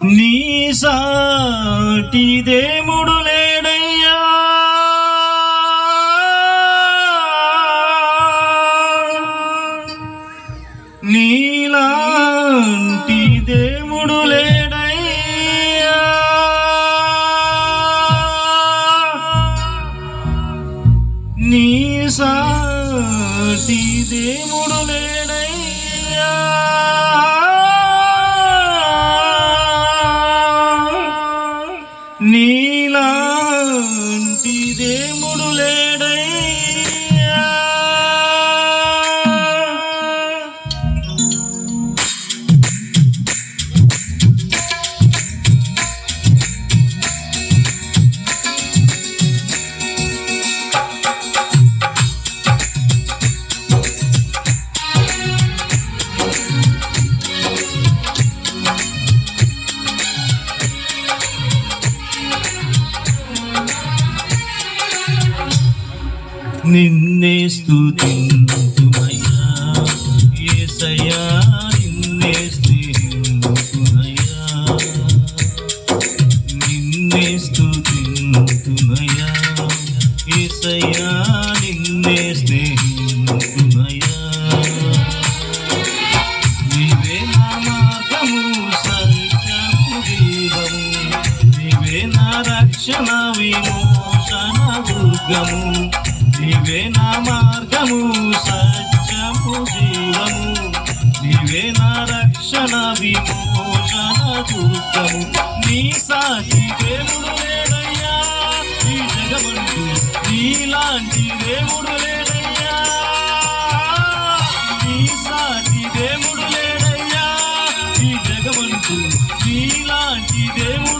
నీ సాటి దేవుడు నిన్నే స్తుతింతుమయ్యా. యేసయ్యా నిన్నే స్తుతింతుమయ్యా. నిన్నే స్తుతింతుమయ్యా. యేసయ్యా నువ్వే నా రక్షణ విమోచన దుర్గము నీ సాటి దేవుడు లేడయ్యా ఈ జగమంటూ నీలాంటి దేవుడు లేడయ్యా. నీ సాటి దేవుడు లేడయ్యా ఈ జగమంటూ నీలాంటి దేవుడు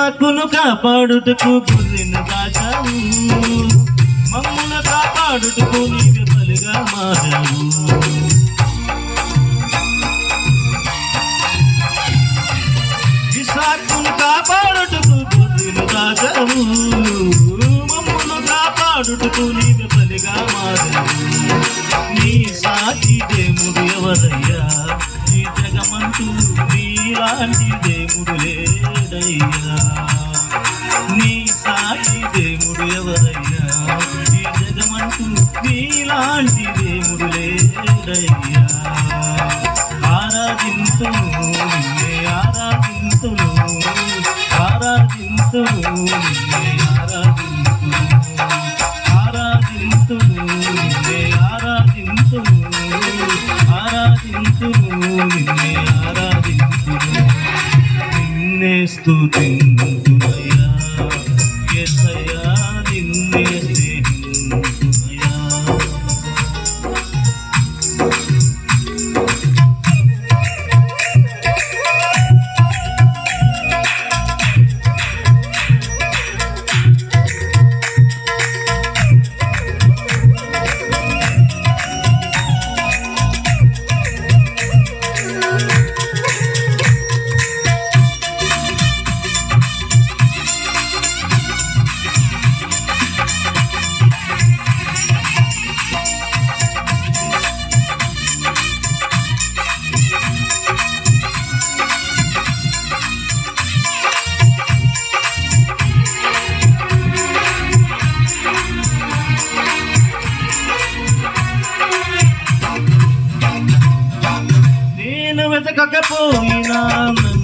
ఇస్సాకును కాపాడుటకు గొర్రెను దాచావు. మమ్మును కాపాడుటకు నీ విఫలుగా మారావు. విశాఖను కాపాడుటకు గొర్రెను దాచావు. మమ్మును కాపాడుటకు నీ విఫలుగా మారావు. నీ సాటి దేవుడు ఎవరయ్యా? లేడయ్యా నీ సాటి దేవుడు ఎవరయ్యా ఈ జగమంటూ నీలాంటి దేవుడు లేడయ్యా. ఆరాధింతును ఆరాధింతును ఆరాధింతును నిన్నే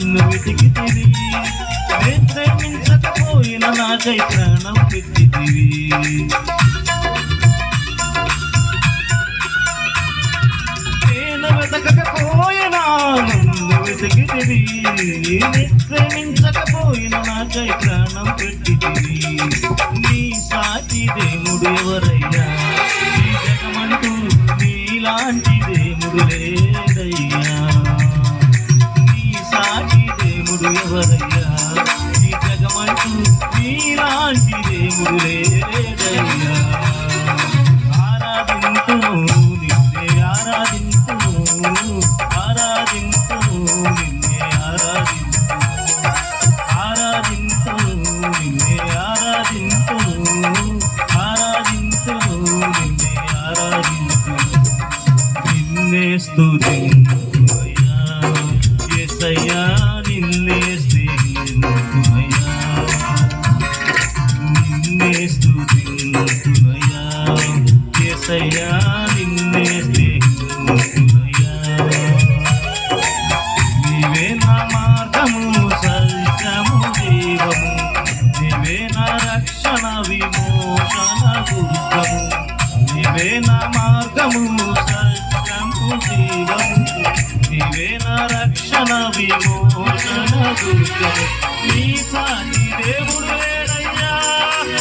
నన్ను వెతికితివి నే ప్రేమించకపోయినా నాకై ప్రాణం పెట్టితివి నేను వెతకకపోయినా నన్ను వెతికితివి నే ప్రేమించకపోయినా నాకై ప్రాణం పెట్టితివి నీ సాటి దేవుడు ఎవరయ్యా? ఈ జగమంటూ నీలాంటి దేవుడు లేదయ్యా ஐயா రక్షణ విమోచన దుర్గము నీ సాటి దేవుడు వేడయ్యా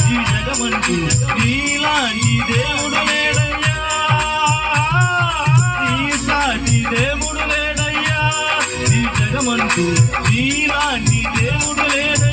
ఈ జగమంటూ నీలాంటి దేవుడు వేడయ్యా నీ సాటి దేవుడు వేడయ్యా ఈ జగమంటూ నీలాంటి దేవుడు లేడయ్యా